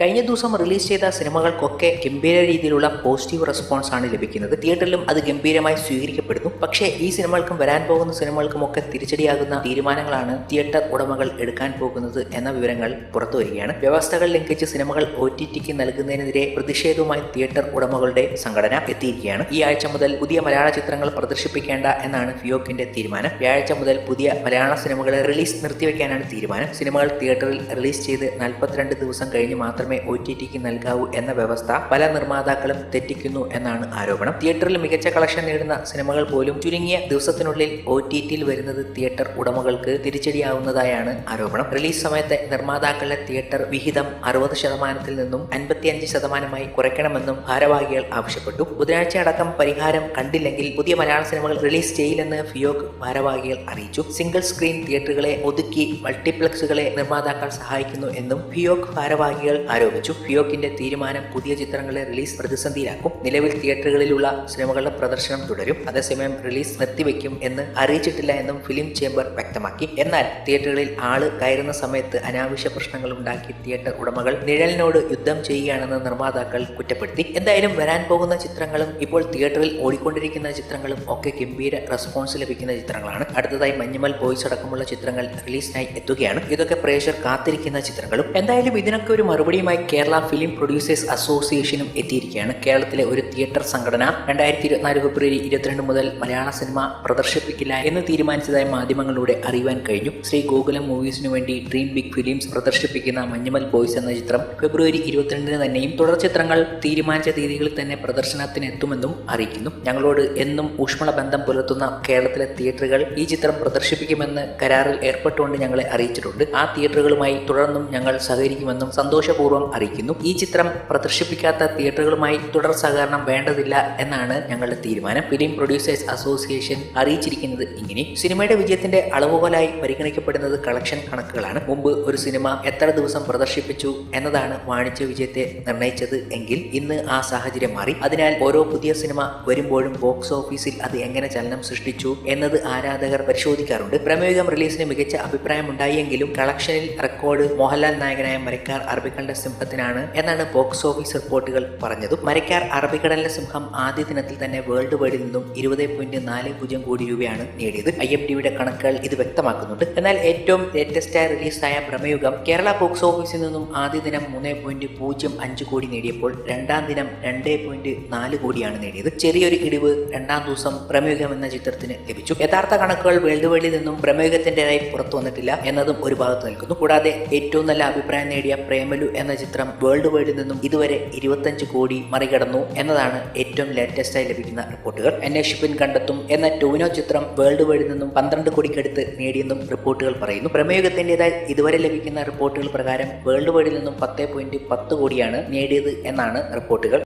കഴിഞ്ഞ ദിവസം റിലീസ് ചെയ്ത സിനിമകൾക്കൊക്കെ ഗംഭീര രീതിയിലുള്ള പോസിറ്റീവ് റെസ്പോൺസ് ആണ് ലഭിക്കുന്നത്. തിയേറ്ററിലും അത് ഗംഭീരമായി സ്വീകരിക്കപ്പെടുന്നു. പക്ഷേ ഈ സിനിമകൾക്കും വരാൻ പോകുന്ന സിനിമകൾക്കും ഒക്കെ തിരിച്ചടിയാകുന്ന തീരുമാനങ്ങളാണ് തിയേറ്റർ ഉടമകൾ എടുക്കാൻ പോകുന്നത് എന്ന വിവരങ്ങൾ പുറത്തു വരികയാണ്. വ്യവസ്ഥകൾ ലംഘിച്ച് സിനിമകൾ ഒ ടി ടിക്ക് നൽകുന്നതിനെതിരെ പ്രതിഷേധവുമായി തിയേറ്റർ ഉടമകളുടെ സംഘടന എത്തിയിരിക്കുകയാണ്. ഈ ആഴ്ച മുതൽ പുതിയ മലയാള ചിത്രങ്ങൾ പ്രദർശിപ്പിക്കേണ്ട എന്നാണ് ഫിയോക്കിന്റെ തീരുമാനം. വ്യാഴാഴ്ച മുതൽ പുതിയ മലയാള സിനിമകളെ റിലീസ് നിർത്തിവെക്കാനാണ് തീരുമാനം. സിനിമകൾ തിയേറ്ററിൽ റിലീസ് ചെയ്ത് നാൽപ്പത്തിരണ്ട് ദിവസം കഴിഞ്ഞ് മാത്രമേ ഒ ടി ടിക്ക് നൽകാവൂ എന്ന വ്യവസ്ഥ പല നിർമ്മാതാക്കളും തെറ്റിക്കുന്നു എന്നാണ് ആരോപണം. തിയേറ്ററിൽ മികച്ച കളക്ഷൻ നേടുന്ന സിനിമകൾ പോലും ചുരുങ്ങിയ ദിവസത്തിനുള്ളിൽ ഒ ടി ടിയിൽ വരുന്നത് തിയേറ്റർ ഉടമകൾക്ക് തിരിച്ചടിയാവുന്നതായാണ് ആരോപണം. റിലീസ് സമയത്തെ നിർമ്മാതാക്കളുടെ തിയേറ്റർ വിഹിതം അറുപത് ശതമാനത്തിൽ നിന്നും അൻപത്തിയഞ്ച് ശതമാനമായി കുറയ്ക്കണമെന്നും ഭാരവാഹികൾ ആവശ്യപ്പെട്ടു. ബുധനാഴ്ച അടക്കം പരിഹാരം കണ്ടില്ലെങ്കിൽ പുതിയ മലയാള സിനിമകൾ റിലീസ് ചെയ്യില്ലെന്ന് ഫിയോഗ് ഭാരവാഹികൾ അറിയിച്ചു. സിംഗിൾ സ്ക്രീൻ തിയേറ്ററുകളെ ഒതുക്കി മൾട്ടിപ്ലക്സുകളെ നിർമ്മാതാക്കൾ സഹായിക്കുന്നു എന്നും ഫിയോഗ് ഭാരവാഹികൾ ആരോപിച്ചു. ഫിയോക്കിന്റെ തീരുമാനം പുതിയ ചിത്രങ്ങളെ റിലീസ് പ്രതിസന്ധിയിലാക്കും. നിലവിൽ തിയേറ്ററുകളിലുള്ള സിനിമകളുടെ പ്രദർശനം തുടരും. അതേസമയം റിലീസ് നിർത്തിവെക്കും എന്ന് അറിയിച്ചിട്ടില്ല എന്നും ഫിലിം ചേംബർ വ്യക്തമാക്കി. എന്നാൽ തിയേറ്ററുകളിൽ ആൾ കയറുന്ന സമയത്ത് അനാവശ്യ പ്രശ്നങ്ങൾ ഉണ്ടാക്കി തിയേറ്റർ ഉടമകൾ നിഴലിനോട് യുദ്ധം ചെയ്യുകയാണെന്ന് നിർമ്മാതാക്കൾ കുറ്റപ്പെടുത്തി. എന്തായാലും വരാൻ പോകുന്ന ചിത്രങ്ങളും ഇപ്പോൾ തിയേറ്ററിൽ ഓടിക്കൊണ്ടിരിക്കുന്ന ചിത്രങ്ങളും ഒക്കെ ഗംഭീര റെസ്പോൺസ് ലഭിക്കുന്ന ചിത്രങ്ങളാണ്. അടുത്തതായി മഞ്ഞുമൽ ബോയ്സ് അടക്കമുള്ള ചിത്രങ്ങൾ റിലീസിനായി എത്തുകയാണ്. ഇതൊക്കെ പ്രേക്ഷകർ കാത്തിരിക്കുന്ന ചിത്രങ്ങളും. എന്തായാലും ഇതിനൊക്കെ ഒരു മറുപടിയുമായി കേരള ഫിലിം പ്രൊഡ്യൂസേഴ്സ് അസോസിയേഷനും എത്തിയിരിക്കുകയാണ്. കേരളത്തിലെ ഒരു തിയേറ്റർ സംഘടന രണ്ടായിരത്തി ഇരുപത്തിനാല് ഫെബ്രുവരി ഇരുപത്തിരണ്ട് മുതൽ മലയാള സിനിമ പ്രദർശിപ്പിക്കില്ല എന്ന് തീരുമാനിച്ചതായി മാധ്യമങ്ങളിലൂടെ അറിയുവാൻ കഴിഞ്ഞു. ശ്രീ ഗോകുലം മൂവീസിനു വേണ്ടി ഡ്രീം ബിഗ് ഫിലിംസ് പ്രദർശിപ്പിക്കുന്ന മഞ്ഞുമൽ ബോയ്സ് എന്ന ചിത്രം ഫെബ്രുവരി ഇരുപത്തിരണ്ടിന് തന്നെയും തുടർ ചിത്രങ്ങൾ തീരുമാനിച്ച തീയതികളിൽ തന്നെ പ്രദർശനത്തിന് എത്തുമെന്നും അറിയിക്കുന്നു. ഞങ്ങളോട് എന്നും ഊഷ്മള ബന്ധം പുലർത്തുന്ന കേരളത്തിലെ തിയേറ്ററുകൾ ഈ ചിത്രം പ്രദർശിപ്പിക്കുമെന്ന് കരാറിൽ ഏർപ്പെട്ടുകൊണ്ട് ഞങ്ങളെ അറിയിച്ചിട്ടുണ്ട്. ആ തിയേറ്ററുകളുമായി തുടർന്നും ഞങ്ങൾ സഹകരിക്കുമെന്നും സന്തോഷപൂർവം അറിയിക്കുന്നു. ഈ ചിത്രം പ്രദർശിപ്പിക്കാത്ത തിയേറ്ററുകളുമായി തുടർ സഹകരണം വേണ്ടതില്ല എന്നാണ് ഞങ്ങളുടെ തീരുമാനം. ഫിലിം പ്രൊഡ്യൂസേഴ്സ് അസോസിയേഷൻ അറിയിച്ചിരിക്കുന്നത് ഇങ്ങനെ. സിനിമയുടെ വിജയത്തിന്റെ അളവുകോലായി പരിഗണിക്കപ്പെടുന്നത് കളക്ഷൻ കണക്കുകളാണ്. മുമ്പ് ഒരു സിനിമ എത്ര ദിവസം പ്രദർശിപ്പിച്ചു എന്നതാണ് വാണിജ്യ വിജയത്തെ നിർണയിച്ചത് എങ്കിൽ ഇന്ന് ആ സാഹചര്യം മാറി. അതിനാൽ ഓരോ പുതിയ സിനിമ വരുമ്പോഴും ബോക്സ് ഓഫീസിൽ അത് എങ്ങനെ ചലനം സൃഷ്ടിച്ചു എന്നത് ആരാധകർ പരിശോധിക്കാറുണ്ട്. പ്രമേയം റിലീസിന് മികച്ച അഭിപ്രായം ഉണ്ടായെങ്കിലും കളക്ഷനിൽ റെക്കോർഡ് മോഹൻലാൽ നായകനായ മരക്കാർ അറബിക്കടലിന്റെ സിംഹത്തിനാണ് എന്നാണ് ബോക്സ് ഓഫീസ് റിപ്പോർട്ടുകൾ പറഞ്ഞതും. മരക്കാർ അറബിക്കടലിലെ സിംഹം ആദ്യ ദിനത്തിൽ തന്നെ വേൾഡ് വൈഡിൽ നിന്നും ഇരുപത് പോയിന്റ് നാല് പൂജ്യം കോടി രൂപയാണ് നേടിയത്. ഐ എം ടിയുടെ കണക്കുകൾ ഇത് വ്യക്തമാക്കുന്നുണ്ട്. എന്നാൽ ഏറ്റവും ലേറ്റസ്റ്റായി റിലീസായ ഭ്രമയുഗം കേരള ബോക്സ് ഓഫീസിൽ നിന്നും ആദ്യ ദിനം മൂന്ന് പോയിന്റ് പൂജ്യം അഞ്ച് കോടി നേടിയപ്പോൾ രണ്ടാം ദിനം രണ്ട് പോയിന്റ് നാല് കോടിയാണ് നേടിയത്. ചെറിയൊരു ഇടിവ് രണ്ടാം ദിവസം ഭ്രമയുഗം എന്ന ചിത്രത്തിന് ലഭിച്ചു. യഥാർത്ഥ കണക്കുകൾ വേൾഡ് വൈഡിൽ നിന്നും പ്രമേയുഗത്തിന്റെതായി പുറത്തു വന്നിട്ടില്ല എന്നതും ഒരു ഭാഗത്ത് നിൽക്കുന്നു. കൂടാതെ ഏറ്റവും നല്ല അഭിപ്രായം നേടിയ പ്രേമലു എന്ന ചിത്രം വേൾഡ് വൈഡിൽ നിന്നും ഇതുവരെ ഇരുപത്തഞ്ച് കോടി മറികടന്നു എന്നതാണ് ഏറ്റവും ലേറ്റസ്റ്റായി ലഭിക്കുന്ന റിപ്പോർട്ടുകൾ. അന്വേഷിപ്പിൻ കണ്ടെത്തും എന്ന ടോവിനോ ചിത്രം വേൾഡ് വൈഡിൽ നിന്നും പന്ത്രണ്ട് കോടിക്കടുത്ത് നേടിയെന്നും റിപ്പോർട്ടുകൾ പറയുന്നു. പ്രമേയത്തിന്റെതായി ഇതുവരെ ലഭിക്കുന്ന റിപ്പോർട്ടുകൾ പ്രകാരം വേൾഡ് വൈഡിൽ നിന്നും പത്ത് പോയിന്റ് പത്ത് കോടിയാണ് നേടിയത് എന്നാണ് റിപ്പോർട്ടുകൾ.